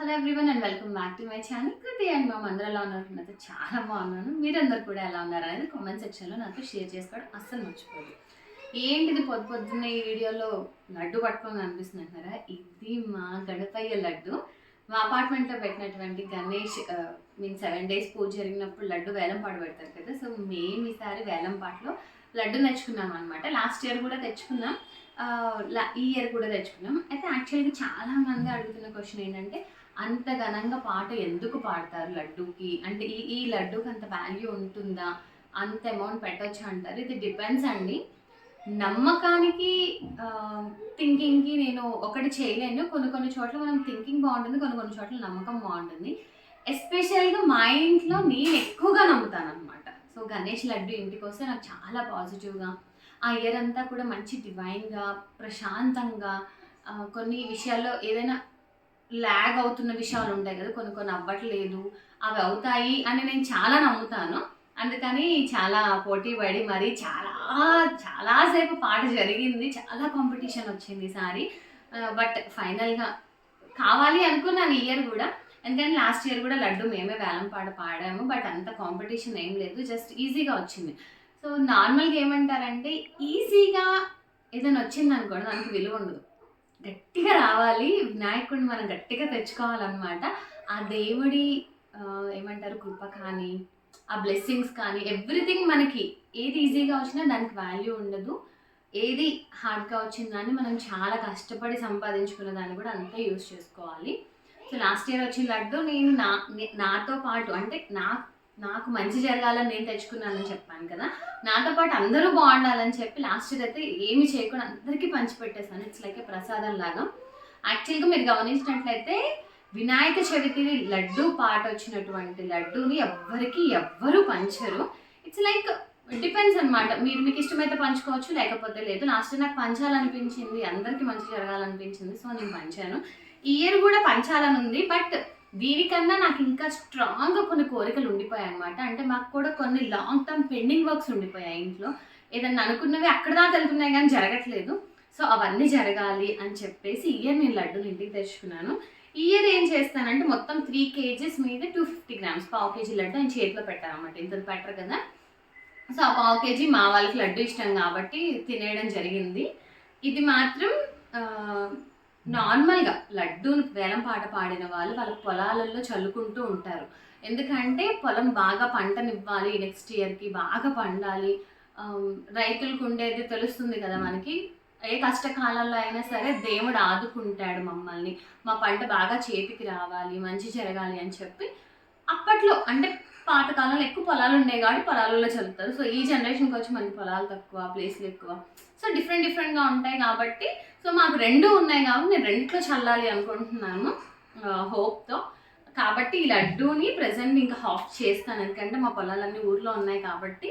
Hello everyone and welcome back to my channel Kriti and మా అందరూ ఎలా ఉన్నారు? అయితే చాలా బాగున్నాను. మీరందరూ కూడా ఎలా ఉన్నారు అనేది కామెంట్ సెక్షన్లో నాతో షేర్ చేసుకోవడం అస్సలు మర్చిపోదు. ఏంటిది పొద్దు పొద్దున్న ఈ వీడియోలో లడ్డు పట్టుకొని అనిపిస్తుంది అంటారా? ఇది మా గణపయ్య లడ్డు. మా అపార్ట్మెంట్లో పెట్టినటువంటి Ganesh mean seven days puja జరిగినప్పుడు లడ్డు వేలం పాట పెడతారు కదా. సో మేము ఈసారి వేలం పాటలో లడ్డు తెచ్చుకున్నాం అనమాట లాస్ట్ ఇయర్ కూడా తెచ్చుకున్నాం. లా- ఈ ఇయర్ కూడా తెచ్చుకున్నాం. అయితే యాక్చువల్గా చాలా మంది అడుగుతున్న క్వశ్చన్ ఏంటంటే అంత ఘనంగా పాట ఎందుకు పాడతారు లడ్డూకి? అంటే ఈ ఈ లడ్డూకి అంత వాల్యూ ఉంటుందా? అంత అమౌంట్ పెట్టొచ్చా అంటారు? ఇది డిపెండ్స్ అండి. నమ్మకానికి థింకింగ్కి నేను ఒకటి చేయలేను. కొన్ని కొన్ని చోట్ల మనం థింకింగ్ బాగుంటుంది కొన్ని కొన్ని చోట్ల నమ్మకం బాగుంటుంది. ఎస్పెషల్గా మా ఇంట్లో నేను ఎక్కువగా నమ్ముతాను అనమాట సో గణేష్ లడ్డు ఇంటికి వస్తే నాకు చాలా పాజిటివ్గా ఆ ఇయర్ అంతా కూడా మంచి డివైన్గా ప్రశాంతంగా కొన్ని విషయాల్లో ఏదైనా ల్యాగ్ అవుతున్న విషయాలు ఉంటాయి కదా కొన్ని కొన్ని అవ్వట్లేదు అవి అవుతాయి అని నేను చాలా నమ్ముతాను. అందుకని చాలా పోటీ పడి మరి చాలా చాలాసేపు పాట జరిగింది చాలా కాంపిటీషన్ వచ్చింది ఈసారి బట్ ఫైనల్గా కావాలి అనుకున్నాను ఇయర్ కూడా. ఎందుకంటే లాస్ట్ ఇయర్ కూడా లడ్డు మేమే వేలం పాట పాడాము బట్ అంత కాంపిటీషన్ ఏం లేదు జస్ట్ ఈజీగా వచ్చింది. సో నార్మల్గా ఏమంటారంటే ఈజీగా ఏదైనా వచ్చింది అనుకోండి దానికి విలువ ఉండదు. గట్టిగా రావాలి వినాయకుడిని మనం గట్టిగా తెచ్చుకోవాలన్నమాట. ఆ దేవుడి ఏమంటారు కృప కానీ ఆ బ్లెస్సింగ్స్ కానీ ఎవ్రీథింగ్ మనకి ఏది ఈజీగా వచ్చినా దానికి వాల్యూ ఉండదు. ఏది హార్డ్గా వచ్చిందని మనం చాలా కష్టపడి సంపాదించుకున్న దాన్ని కూడా అంతా యూజ్ చేసుకోవాలి. సో లాస్ట్ ఇయర్ వచ్చిన లడ్డు నేను నా నాతో పాటు అంటే నా నాకు మంచి జరగాలని నేను తెచ్చుకున్నానని చెప్పాను కదా. నాతో పాటు అందరూ బాగుండాలని చెప్పి లాస్ట్ ఇయర్ అయితే ఏమి చేయకుండా అందరికీ పంచిపెట్టేసాను ఇట్స్ లైక్ ఏ ప్రసాదం లాగా. యాక్చువల్గా మీరు గమనించినట్లయితే వినాయక చవితి లడ్డు పాట వచ్చినటువంటి లడ్డూని ఎవ్వరికి ఎవ్వరు పంచరు. ఇట్స్ లైక్ డిపెండ్స్ అనమాట మీరు మీకు ఇష్టమైతే పంచుకోవచ్చు లేకపోతే లేదు. లాస్ట్ నాకు పంచాలనిపించింది అందరికీ మంచి జరగాలనిపించింది సో నేను పంచాను. ఈ ఇయర్ కూడా పంచాలని ఉంది బట్ దీనికన్నా నాకు ఇంకా స్ట్రాంగ్గా కొన్ని కోరికలు ఉండిపోయాయి అనమాట అంటే మాకు కూడా కొన్ని లాంగ్ టర్మ్ పెండింగ్ వర్క్స్ ఉండిపోయాయి ఇంట్లో. ఏదన్నా అనుకున్నవి అక్కడ దాకా వెళ్తున్నాయి కానీ జరగట్లేదు. సో అవన్నీ జరగాలి అని చెప్పేసి ఇయర్ నేను లడ్డూలు ఇంటికి తెచ్చుకున్నాను. ఇయర్ ఏం చేస్తానంటే మొత్తం త్రీ కేజీస్ మీద టూ ఫిఫ్టీ గ్రామ్స్ పావు కేజీ లడ్డు ఆయన చేతిలో పెట్టాను అనమాట ఇంత పెట్టరు కదా. సో ఆ పావు కేజీ మా వాళ్ళకి లడ్డు ఇష్టం కాబట్టి తినేయడం జరిగింది. ఇది మాత్రం నార్మల్గా లడ్డూని వేలం పాట పాడిన వాళ్ళు వాళ్ళ పొలాలలో చల్లుకుంటూ ఉంటారు. ఎందుకంటే పొలం బాగా పంటనివ్వాలి నెక్స్ట్ ఇయర్కి బాగా పండాలి. రైతులకు ఉండేది తెలుస్తుంది కదా మనకి. ఏ కష్టకాలంలో అయినా సరే దేవుడు ఆదుకుంటాడు మమ్మల్ని. మా పంట బాగా చేతికి రావాలి మంచి జరగాలి అని చెప్పి అప్పట్లో అంటే పాతకాలంలో ఎక్కువ పొలాలు ఉండేవి కాబట్టి పొలాలలో చల్లుతారు సో ఈ జనరేషన్కి వచ్చి మనకి పొలాలు తక్కువ ప్లేస్లు ఎక్కువ. సో డిఫరెంట్ డిఫరెంట్గా ఉంటాయి కాబట్టి సో మాకు రెండు ఉన్నాయి కాబట్టి నేను రెండిట్లో చల్లాలి అనుకుంటున్నాను హోప్తో. కాబట్టి ఈ లడ్డూని ప్రజెంట్ ఇంకా హాఫ్ చేస్తాను. ఎందుకంటే మా పొలాలన్నీ ఊర్లో ఉన్నాయి కాబట్టి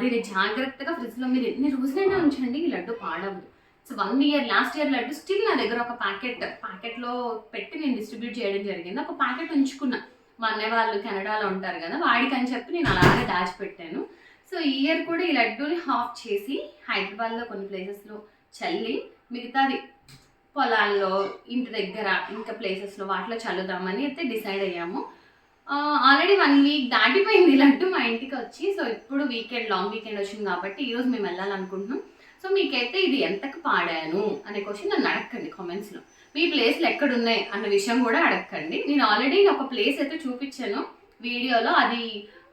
దీన్ని జాగ్రత్తగా ఫ్రిడ్జ్లో మీరు ఎన్ని రోజులైనా ఉంచండి ఈ laddu పాడవదు. So one year last year laddu still నా దగ్గర ఒక ప్యాకెట్ ప్యాకెట్లో పెట్టి నేను డిస్ట్రిబ్యూట్ చేయడం జరిగింది. ఒక ప్యాకెట్ ఉంచుకున్నాను మా అన్నయ్య వాళ్ళు కెనడాలో ఉంటారు కదా వాడికి అని చెప్పి నేను అలాగే దాచిపెట్టాను. సో ఈ ఇయర్ కూడా ఈ లడ్డూని హాఫ్ చేసి హైదరాబాద్లో కొన్ని ప్లేసెస్లో చల్లి మిగతాది పొలాల్లో ఇంటి దగ్గర ఇంకా ప్లేసెస్లో వాటిలో చల్లుదామని అయితే డిసైడ్ అయ్యాము. ఆల్రెడీ వన్ వీక్ దాటిపోయింది ఈ లడ్డు మా ఇంటికి వచ్చి. సో ఇప్పుడు వీకెండ్ లాంగ్ వీకెండ్ వచ్చింది కాబట్టి ఈరోజు మేము వెళ్ళాలనుకుంటున్నాం. సో మీకైతే ఇది ఎంతకు పాడాను అనే క్వశ్చన్ నన్ను అడగండి కామెంట్స్లో. మీ ప్లేస్లు ఎక్కడున్నాయి అన్న విషయం కూడా అడగండి నేను ఆల్రెడీ ఒక ప్లేస్ అయితే చూపించాను వీడియోలో. అది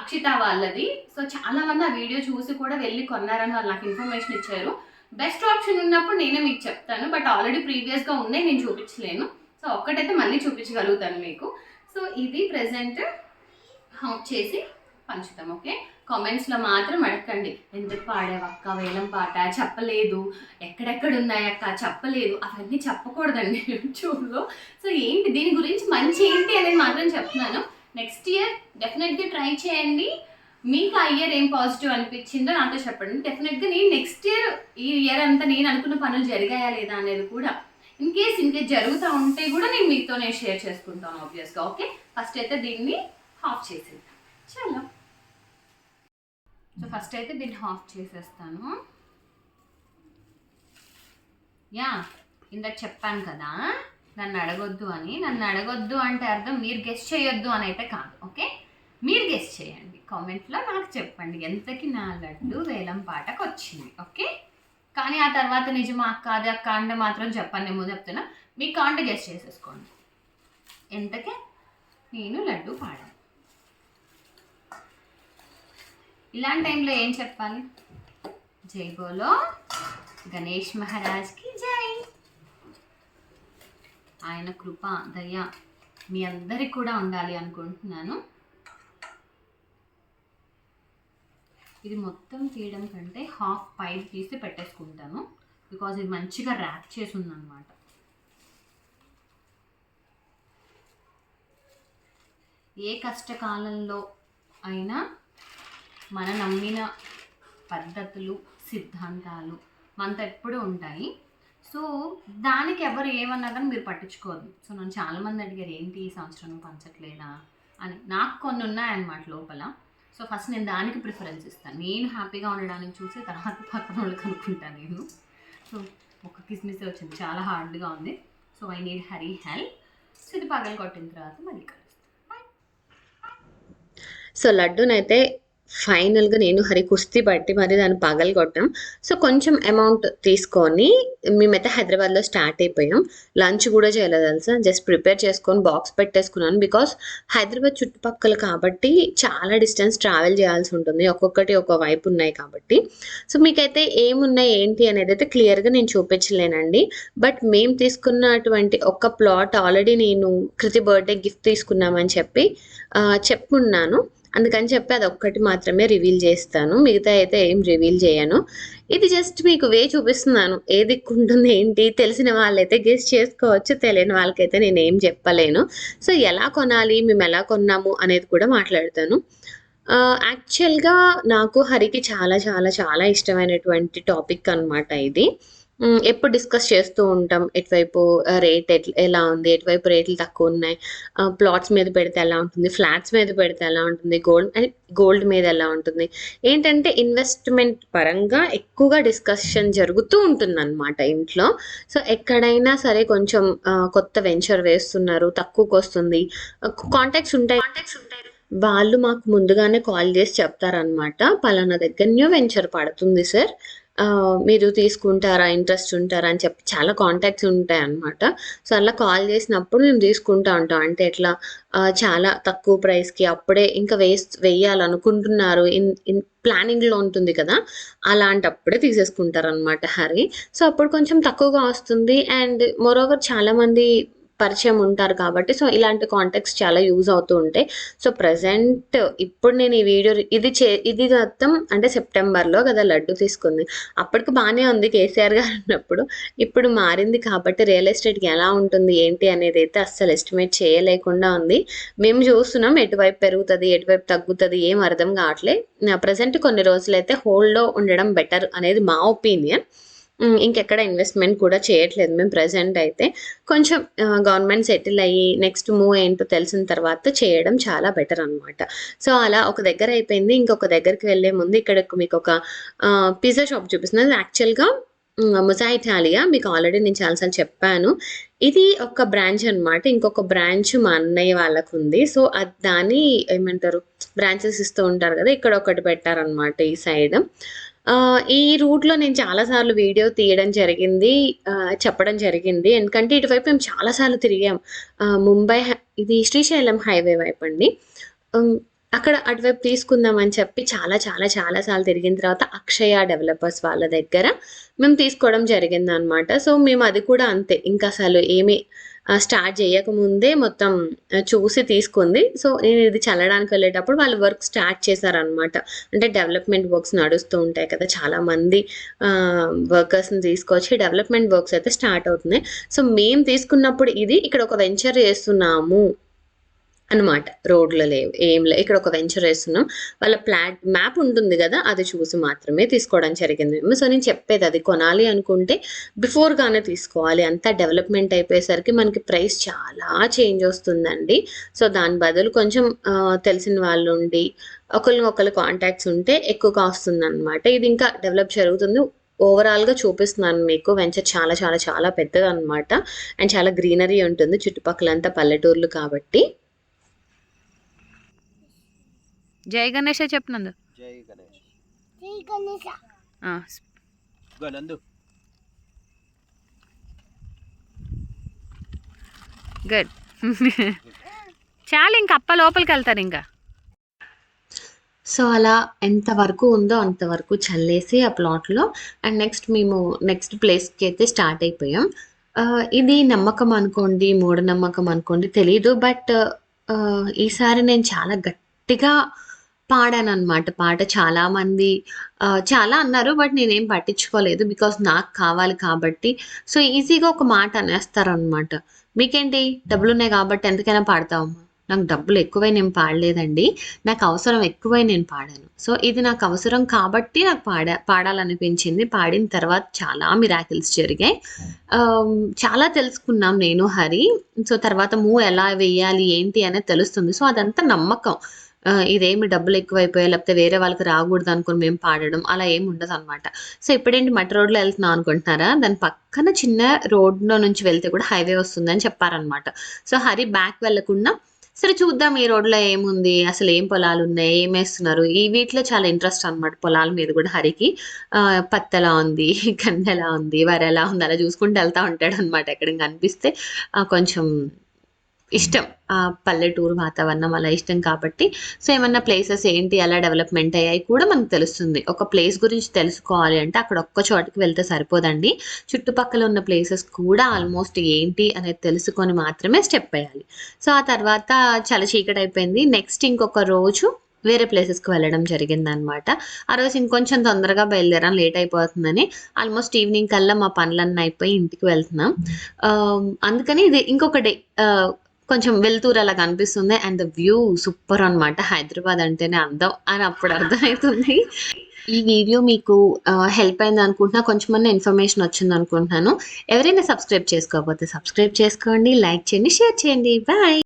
అక్షిత వాళ్ళది. సో చాలా మంది ఆ వీడియో చూసి కూడా వెళ్ళి కొన్నారని వాళ్ళు నాకు ఇన్ఫర్మేషన్ ఇచ్చారు. బెస్ట్ ఆప్షన్ ఉన్నప్పుడు నేనే మీకు చెప్తాను. బట్ ఆల్రెడీ ప్రీవియస్గా ఉన్నాయి నేను చూపించలేను. సో ఒక్కటైతే మళ్ళీ చూపించగలుగుతాను మీకు. సో ఇది ప్రెసెంట్ హాఫ్ చేసి పంచుతాం ఓకే కామెంట్స్లో మాత్రం అడగండి ఎందుకు పాడావు అక్క? వేలం పాట? చెప్పలేదు. ఎక్కడెక్కడ ఉన్నాయక్క చెప్పలేదు. అవన్నీ చెప్పకూడదండి యూట్యూబ్లో. సో ఏంటి? దీని గురించి మంచి ఏంటి అనేది మాత్రం చెప్తున్నాను. నెక్స్ట్ ఇయర్ డెఫినెట్గా ట్రై చేయండి. మీకు ఆ ఇయర్ ఏం పాజిటివ్ అనిపించిందో నాతో చెప్పండి. డెఫినెట్గా నేను నెక్స్ట్ ఇయర్ ఈ ఇయర్ అంతా నేను అనుకున్న పనులు జరిగాయా లేదా అనేది కూడా ఇన్ కేస్ ఇన్ కేస్ జరుగుతూ ఉంటే కూడా నేను మీతో నేను షేర్ చేసుకుంటాను ఆబ్వియస్గా ఓకే ఫస్ట్ అయితే దీన్ని హాఫ్ చేసేద్దాం. చాలా. సో ఫస్ట్ అయితే దీన్ని హాఫ్ చేసేస్తాను. యా ఇందాక చెప్పాను కదా నన్ను అడగొద్దు అని. నన్ను అడగొద్దు అంటే అర్థం మీరు గెస్ట్ చేయొద్దు అని అయితే కాదు ఓకే? మీరు గెస్ట్ చేయండి. కామెంట్లో నాకు చెప్పండి ఎంతకి నా లడ్డు వేలం పాటకు వచ్చింది ఓకే? కానీ ఆ తర్వాత నిజమా అక్క అది అక్క అంటే మాత్రం చెప్పండి ఏమో చెప్తున్నా. మీ కాంట గెస్ట్ చేసేసుకోండి. ఎంతకే? నేను లడ్డు పాడాను. ఇలాంటి టైంలో ఏం చెప్పాలి? జై బోలో. గణేష్ మహారాజ్కి జై. ఆయన కృప దయ మీ అందరికి కూడా ఉండాలి అనుకుంటున్నాను. ఇది మొత్తం తీయడం కంటే హాఫ్ పైప్ తీసి పెట్టేసుకుంటాను. బికాజ్ ఇది మంచిగా ర్యాప్ చేసి ఉందన్నమాట ఏ కష్టకాలంలో అయినా మన నమ్మిన పద్ధతులు సిద్ధాంతాలు మనతో ఎప్పుడూ ఉంటాయి. సో దానికి ఎవరు ఏమన్నా కానీ మీరు పట్టించుకోవద్దు. సో నన్ను చాలామంది అడిగారు ఏంటి ఈ సంవత్సరం పంచట్లేదా? అని. నాకు కొన్ని ఉన్నాయన్నమాట లోపల. సో ఫస్ట్ నేను దానికి ప్రిఫరెన్స్ ఇస్తాను. నేను హ్యాపీగా ఉండడానికి చూసి తర్వాత పక్కన వాళ్ళకి అనుకుంటాను నేను. సో ఒక కిస్మిస్ వచ్చింది. చాలా హార్డ్గా ఉంది. So I need hurry help. So ఇది పగలు కొట్టిన తర్వాత మళ్ళీ కలుస్తాను. సో లడ్డూనైతే ఫైనల్గా నేను హరి కుస్తీ పట్టి మరి దాన్ని పగలు కొట్టాం సో కొంచెం అమౌంట్ తీసుకొని మేమైతే హైదరాబాద్లో స్టార్ట్ అయిపోయాం. లంచ్ కూడా చేయలేదు తెలుసా? జస్ట్ ప్రిపేర్ చేసుకొని బాక్స్ పెట్టేసుకున్నాను బికాస్ హైదరాబాద్ చుట్టుపక్కల కాబట్టి చాలా డిస్టెన్స్ ట్రావెల్ చేయాల్సి ఉంటుంది. ఒక్కొక్కటి ఒక వైపు ఉన్నాయి కాబట్టి. సో మీకైతే ఏమున్నాయి ఏంటి అనేది అయితే క్లియర్గా నేను చూపించలేనండి. బట్ మేము తీసుకున్నటువంటి ఒక ప్లాట్ ఆల్రెడీ నేను కృతి బర్త్డే గిఫ్ట్ తీసుకున్నామని చెప్పి చెప్పుకున్నాను చెప్పున్నాను. అందుకని చెప్పి అది ఒక్కటి మాత్రమే రివీల్ చేస్తాను. మిగతా అయితే ఏం రివీల్ చేయను. ఇది జస్ట్ మీకు వే చూపిస్తున్నాను. ఏ దిక్కు ఉంటుంది ఏంటి? తెలిసిన వాళ్ళైతే గెస్ట్ చేసుకోవచ్చు. తెలియని వాళ్ళకైతే నేను ఏం చెప్పలేను. సో ఎలా కొనాలి? మేము ఎలా కొన్నాము? అనేది కూడా మాట్లాడతాను. యాక్చువల్గా నాకు హరికి చాలా చాలా చాలా ఇష్టమైనటువంటి టాపిక్ అనమాట ఇది. ఎప్పుడు డిస్కస్ చేస్తూ ఉంటాం. ఎటువైపు రేట్ ఎట్లా ఎలా ఉంది ఎటువైపు రేట్లు తక్కువ ఉన్నాయి ప్లాట్స్ మీద పెడితే ఎలా ఉంటుంది ఫ్లాట్స్ మీద పెడితే ఎలా ఉంటుంది గోల్డ్ అంటే గోల్డ్ మీద ఎలా ఉంటుంది. ఏంటంటే ఇన్వెస్ట్మెంట్ పరంగా ఎక్కువగా డిస్కషన్ జరుగుతూ ఉంటుంది అనమాట ఇంట్లో. సో ఎక్కడైనా సరే కొంచెం కొత్త వెంచర్ వేస్తున్నారు తక్కువకి వస్తుంది. కాంటాక్ట్స్ ఉంటాయి. కాంటాక్ట్స్ ఉంటాయి. వాళ్ళు మాకు ముందుగానే కాల్ చేసి చెప్తారనమాట పలానా దగ్గర న్యూ వెంచర్ పడుతుంది సార్. మీరు తీసుకుంటారా ఇంట్రెస్ట్ ఉంటారా అని చెప్పి చాలా కాంటాక్ట్స్ ఉంటాయి అన్నమాట. సో అలా కాల్ చేసినప్పుడు మేము తీసుకుంటా ఉంటాం. అంటే ఎట్లా చాలా తక్కువ ప్రైస్కి అప్పుడే ఇంకా వేస్ వేయాలనుకుంటున్నారు. ఇన్ ఇన్ ప్లానింగ్లో ఉంటుంది కదా అలాంటప్పుడే తీసేసుకుంటారు అనమాట హరి సో అప్పుడు కొంచెం తక్కువగా వస్తుంది. అండ్ మోరోవర్ చాలామంది పరిచయం ఉంటారు కాబట్టి సో ఇలాంటి కాంటాక్ట్స్ చాలా యూజ్ అవుతూ ఉంటాయి. సో ప్రజెంట్ ఇప్పుడు నేను ఈ వీడియో ఇది చే ఇది మొత్తం అంటే సెప్టెంబర్లో కదా లడ్డు తీసుకుంది. అప్పటికి బాగానే ఉంది కేసీఆర్ గారు ఉన్నప్పుడు ఇప్పుడు మారింది కాబట్టి రియల్ ఎస్టేట్కి ఎలా ఉంటుంది ఏంటి అనేది అయితే అస్సలు ఎస్టిమేట్ చేయలేకుండా ఉంది. మేము చూస్తున్నాం ఎటువైపు పెరుగుతుంది ఎటువైపు తగ్గుతుంది ఏం అర్థం కావట్లే. ప్రజెంట్ కొన్ని రోజులైతే హోల్డ్లో ఉండడం బెటర్ అనేది మా ఒపీనియన్ ఇంకెక్కడ ఇన్వెస్ట్మెంట్ కూడా చేయట్లేదు. మేము ప్రజెంట్ అయితే కొంచెం గవర్నమెంట్ సెటిల్ అయ్యి నెక్స్ట్ మూవ్ ఏంటో తెలిసిన తర్వాత చేయడం చాలా బెటర్ అనమాట సో అలా ఒక దగ్గర అయిపోయింది. ఇంకొక దగ్గరికి వెళ్ళే ముందు ఇక్కడ మీకు ఒక పిజ్జా షాప్ చూపిస్తుంది యాక్చువల్గా ముజా ఇటాలియా మీకు ఆల్రెడీ నేను చాలాసార్లు చెప్పాను. ఇది ఒక బ్రాంచ్ అనమాట ఇంకొక బ్రాంచ్ మా అన్నయ్య వాళ్ళకు ఉంది. సో అది దాన్ని ఏమంటారు బ్రాంచెస్ ఇస్తూ ఉంటారు కదా ఇక్కడ ఒకటి పెట్టారనమాట ఈ సైడ్ ఈ రూట్లో నేను చాలాసార్లు వీడియో తీయడం జరిగింది చెప్పడం జరిగింది. ఎందుకంటే ఇటువైపు మేము చాలాసార్లు తిరిగాం. ముంబై ఇది శ్రీశైలం హైవే వైపు అండి. అక్కడ అటువైపు తీసుకుందామని చెప్పి చాలా చాలా చాలా సార్లు తిరిగిన తర్వాత అక్షయ డెవలపర్స్ వాళ్ళ దగ్గర మేము తీసుకోవడం జరిగింది అనమాట సో మేము అది కూడా అంతే. ఇంకా అసలు ఏమీ స్టార్ట్ చేయకముందే మొత్తం చూసి తీసుకుంది. సో నేను ఇది చల్లడానికి వెళ్ళేటప్పుడు వాళ్ళు వర్క్ స్టార్ట్ చేశారనమాట అంటే డెవలప్మెంట్ వర్క్స్ నడుస్తూ ఉంటాయి కదా. చాలామంది వర్కర్స్ని తీసుకొచ్చి డెవలప్మెంట్ వర్క్స్ అయితే స్టార్ట్ అవుతున్నాయి. సో మేము తీసుకున్నప్పుడు ఇది ఇక్కడ ఒక వెంచర్ చేస్తున్నాము. అనమాట రోడ్లు లేవు ఏం లేవు ఇక్కడ ఒక వెంచర్ వేస్తున్నాం వాళ్ళ ప్లాట్ మ్యాప్ ఉంటుంది కదా అది చూసి మాత్రమే తీసుకోవడం జరిగింది సో నేను చెప్పేది అది కొనాలి అనుకుంటే బిఫోర్గానే తీసుకోవాలి అంతా డెవలప్మెంట్ అయిపోయేసరికి మనకి ప్రైస్ చాలా చేంజ్ వస్తుందండి సో దాని బదులు కొంచెం తెలిసిన వాళ్ళు ఉండి ఒకరిని ఒకరు కాంటాక్ట్స్ ఉంటే ఎక్కువగా వస్తుంది అనమాట ఇది ఇంకా డెవలప్ జరుగుతుంది ఓవరాల్‌గా చూపిస్తున్నాను మీకు. వెంచర్ చాలా చాలా చాలా పెద్దదనమాట. అండ్ చాలా గ్రీనరీ ఉంటుంది. చుట్టుపక్కలంతా పల్లెటూర్లు కాబట్టి. జై గణేష చెప్పు నందు. జై గణేష్ జై గుడ్. చాలు ఇంక అప్ప లోపలికెళ్తారు ఇంకా. సో, అలా ఎంత వరకు ఉందో అంతవరకు చల్లేసి ఆ ప్లాట్‌లో అండ్ నెక్స్ట్ మేము నెక్స్ట్ ప్లేస్‌కి అయితే స్టార్ట్ అయిపోయాం. ఇది నమ్మకం అనుకోండి, మూఢనమ్మకం అనుకోండి తెలీదు. బట్ ఈసారి నేను చాలా గట్టిగా పాడాననమాట పాట. చాలామంది చాలా అన్నారు. బట్ నేనేం పట్టించుకోలేదు. బికాస్ నాకు కావాలి కాబట్టి. సో, ఈజీగా ఒక మాట అనేస్తారనమాట. మీకేంటి డబ్బులు ఉన్నాయి కాబట్టి ఎంతకైనా పాడతావమ్మా. నాకు డబ్బులు ఎక్కువై నేను పాడలేదండి. నాకు అవసరం ఎక్కువై నేను పాడాను. సో, ఇది నాకు అవసరం కాబట్టి నాకు పాడా పాడాలనిపించింది. పాడిన తర్వాత చాలా మిరాకిల్స్ జరిగాయి. చాలా తెలుసుకున్నాం నేను, హరి. సో, తర్వాత మూవ్ ఎలా వేయాలి ఏంటి అనేది తెలుస్తుంది. సో, అదంతా నమ్మకం. ఇదేమి డబ్బులు ఎక్కువైపోయాయి లేకపోతే వేరే వాళ్ళకి రాకూడదు అనుకోని మేము పాడడం అలా ఏమి ఉండదనమాట. సో, ఇప్పుడేంటి మట్టి రోడ్‌లో వెళ్తున్నాం అనుకుంటున్నారా? దాని పక్కన చిన్న రోడ్‌లో నుంచి వెళ్తే కూడా హైవే వస్తుందని చెప్పారనమాట. సో, హరి బ్యాక్ వెళ్ళకుండా సరే చూద్దాం ఈ రోడ్‌లో ఏముంది? అసలు ఏం పొలాలు పొలాలున్నాయి? ఏమేస్తున్నారు? ఈ వీటిలో చాలా ఇంట్రెస్ట్ అనమాట పొలాల మీద కూడా హరికి. ఆహ్, పత్తెలా ఉంది? కందెలా ఉంది? వరెలా ఉంది? అలా చూసుకుంటూ వెళ్తా ఉంటాడు అనమాట ఎక్కడ కనిపిస్తే కొంచెం ఇష్టం. పల్లెటూరు వాతావరణం అలా ఇష్టం కాబట్టి సో, ఏమన్నా ప్లేసెస్ ఏంటి అలా డెవలప్‌మెంట్ అయ్యాయి కూడా మనకు తెలుస్తుంది. ఒక ప్లేస్ గురించి తెలుసుకోవాలి అంటే అక్కడ ఒక్క చోటికి వెళ్తే సరిపోదండి. చుట్టుపక్కల ఉన్న ప్లేసెస్ కూడా ఆల్మోస్ట్ ఏంటి అనేది తెలుసుకొని మాత్రమే స్టెప్ వేయాలి సో, ఆ తర్వాత చాలా చీకటి అయిపోయింది నెక్స్ట్ ఇంకొక రోజు వేరే ప్లేసెస్‌కి వెళ్ళడం జరిగిందనమాట. ఆ రోజు ఇంకొంచెం తొందరగా బయలుదేరాం లేట్ అయిపోతుందని. ఆల్మోస్ట్ ఈవినింగ్ కల్లా మా పనులన్నీ అయిపోయి ఇంటికి వెళ్తున్నాం. అందుకని ఇది ఇంకొక డే కొంచెం వెలుతురు అలా కనిపిస్తుంది. అండ్ ద వ్యూ సూపర్ అనమాట. హైదరాబాద్ అంటేనే అందం అని అప్పుడు అర్థమైతుంది. ఈ వీడియో మీకు హెల్ప్ అయింది అనుకుంటున్నా కొంచెమన్నా ఇన్ఫర్మేషన్ వచ్చిందనుకుంటున్నాను. ఎవరైనా సబ్స్క్రైబ్ చేసుకోకపోతే సబ్స్క్రైబ్ చేసుకోండి. లైక్ చేయండి. షేర్ చేయండి. బాయ్.